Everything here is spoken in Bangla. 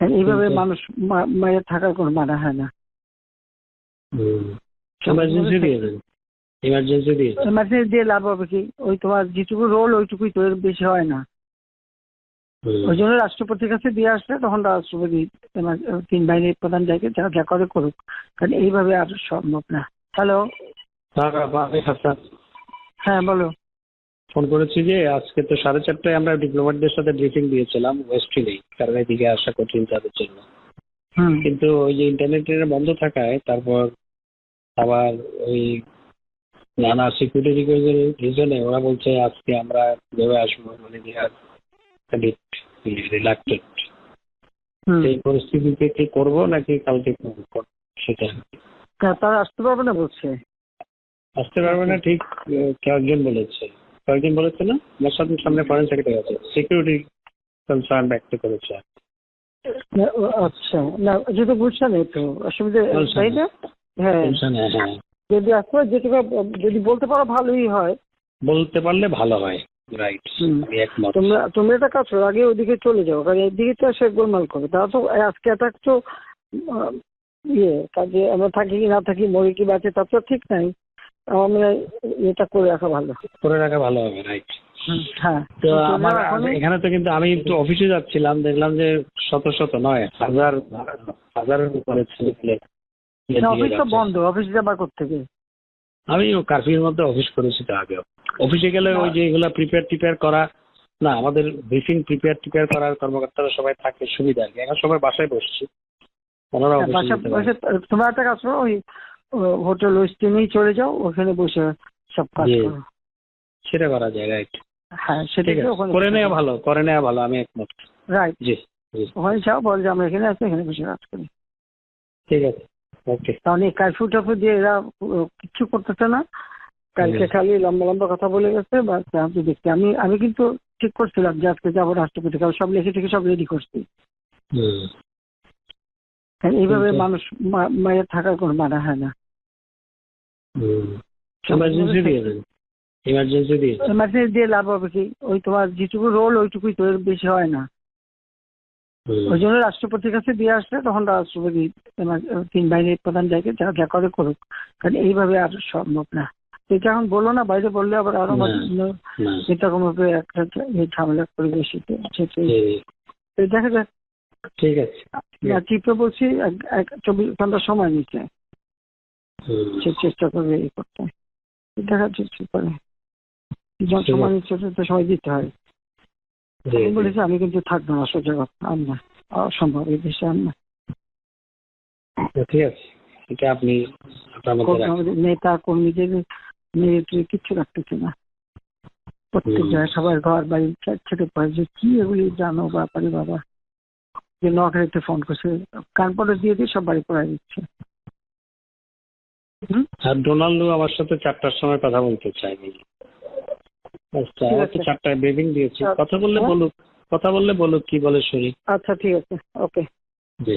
কারণ এইভাবে মানুষ মায়ের থাকার কোনো মানা হয় না। এমার্জেন্সি দিয়ে লাভ হবে কি? ওই তোমার যেটুকু রোল ওইটুকুই তো বেশি হয় না। ওই জন্য রাষ্ট্রপতির কাছে দিয়ে আসলে তখন রাষ্ট্রপতি তিন বাহিনীর প্রধান যাকে যা যা করে করুক। কারণ এইভাবে আর সম্ভব না। হ্যালো হ্যাঁ, হ্যাঁ, হ্যাঁ বলো। ফোন করেছি যে আজকে তো সাড়ে চারটায় আমরা ডিপ্লোম্যাটদের সাথে ব্রিফিং দিয়েছিলাম ওয়েস্ট ওয়েস্টফিলেই কারণ এদিকে আসা কঠিন তাদের জন্য। কিন্তু ওই যে ইন্টারনেটের বন্ধ থাকায় তারপর আবার ওই নানা সিকিউরিটি রিজনে ওরা বলছে আজকে আমরা ভেবে আসব মানে রিলাক্টেড হুম। পরিস্থিতিতে কি করব নাকি কালকে করব সেটা তারা আসতে পারবে না বলছে? আসতে পারবে না ঠিক কয়েকজন বলেছে। কয়েকজন বলেছে না? আমার সাথে সামনে ফরেন সেক্রেটারি আছে। সিকিউরিটি কনসার্ন ব্যক্ত করেছে। আচ্ছা। না যেহেতু বুঝছে না তো অসুবিধা তাই না? হ্যাঁ। হ্যাঁ। যদি আসতে যেটুকু যদি বলতে পারো ভালোই হয়। বলতে পারলে ভালো হয়। রাইট। তোমরা তোমরা একটা কাজ করো আগে ওদিকে চলে যাও কারণ এদিকে তো সে গোলমাল করবে তারা তো আজকে অ্যাটাক তো ইয়ে কাজে আমরা থাকি কি না থাকি মরি কি বাঁচে তার তো ঠিক নাই। আমার মনে হয় এটা করে রাখা ভালো। করে রাখা ভালো হবে রাইট হ্যাঁ। তো আমার এখানে তো কিন্তু আমি একটু অফিসে যাচ্ছিলাম দেখলাম যে শত শত নয় হাজার হাজারের উপরে ছেলে অফিস তো বন্ধ অফিস যাবার থেকে আমি কার্ফিউর মধ্যে অফিস করেছি তো আগেও। অফিসে গেলে ওই যে এগুলা প্রিপেয়ার টিপেয়ার করা না আমাদের ব্রিফিং প্রিপেয়ার টিপেয়ার করার কর্মকর্তারা সবাই থাকে সুবিধা আর কি। এখন সবাই বাসায় বসছি। ওনারা হ্যাঁ, তোমরা একটা কাজ করো ওই হোটেল ওয়েস্টিনেই চলে যাও ওখানে বসে সব কাজ। করো। সেটা করা যায় রাইট হ্যাঁ সেটা করে নেওয়া ভালো করে নেওয়া ভালো আমি একমত। রাইট জি ওখানে যাও বল যে আমরা এখানে আছি এখানে বসে কাজ করি। ঠিক আছে ওকে কারণ এই কার্ফিউ টাফিউ দিয়ে এরা কিচ্ছু করতেছে না। কালকে খালি লম্বা লম্বা কথা বলে গেছে বা আমি দেখছি আমি আমি কিন্তু ঠিক করছিলাম যে আজকে যাব রাষ্ট্রপতি কাল সব লিখে থেকে সব রেডি করছি। কারণ এইভাবে মানুষ মায়ের থাকার কোনো মানা হয় না। এমার্জেন্সি দিয়ে দেন এমার্জেন্সি দিয়ে এমার্জেন্সি দিয়ে লাভ হবে কি? ওই তোমার যেটুকু রোল ওইটুকুই তো বেশি হয় না। ওই জন্য রাষ্ট্রপতির কাছে দিয়ে আসলে তখন রাষ্ট্রপতি তিন বাহিনীর প্রধান যাকে যা যা করে করুক। কারণ এইভাবে আর সম্ভব না। এটা এখন বলো না বাইরে বললে আবার আরও এটা কোনো একটা ঝামেলা পরিবেশিত দেখা যাক। ঠিক আছে। চিপে বলছি চব্বিশ ঘণ্টা সময় নিচ্ছে। সে চেষ্টা করবে এই করতে। দেখা যাচ্ছে করে। সময় আছে। তো সময় দিতে হয় আমি বলেছি আমি কিন্তু থাকব না সোজা কথা। আর না অসম্ভব এই দেশে আর না। ঠিক আছে। এটা আপনি নেতা কর্মীদের মিলিটারি কিচ্ছু রাখতেছে না। প্রত্যেক জায়গায় সবার ঘর বাড়ি ছ- ছোট পায় যে কি এগুলি জানো ব্যাপারে বাবা? যে নোয়াখালীতে ফোন করছে। কানপটে দিয়ে দিয়ে সব বাড়ি পড়াই দিচ্ছে? আর ডোনাল্ডো আমার সাথে চারটার সময় কথা বলতে চাইনি আচ্ছা চারটায় ব্রিফিং দিয়েছি। আচ্ছা। কথা বললে বলুক কথা বললে বলুক কি বলে শরীর আচ্ছা ঠিক আছে। ওকে। জি।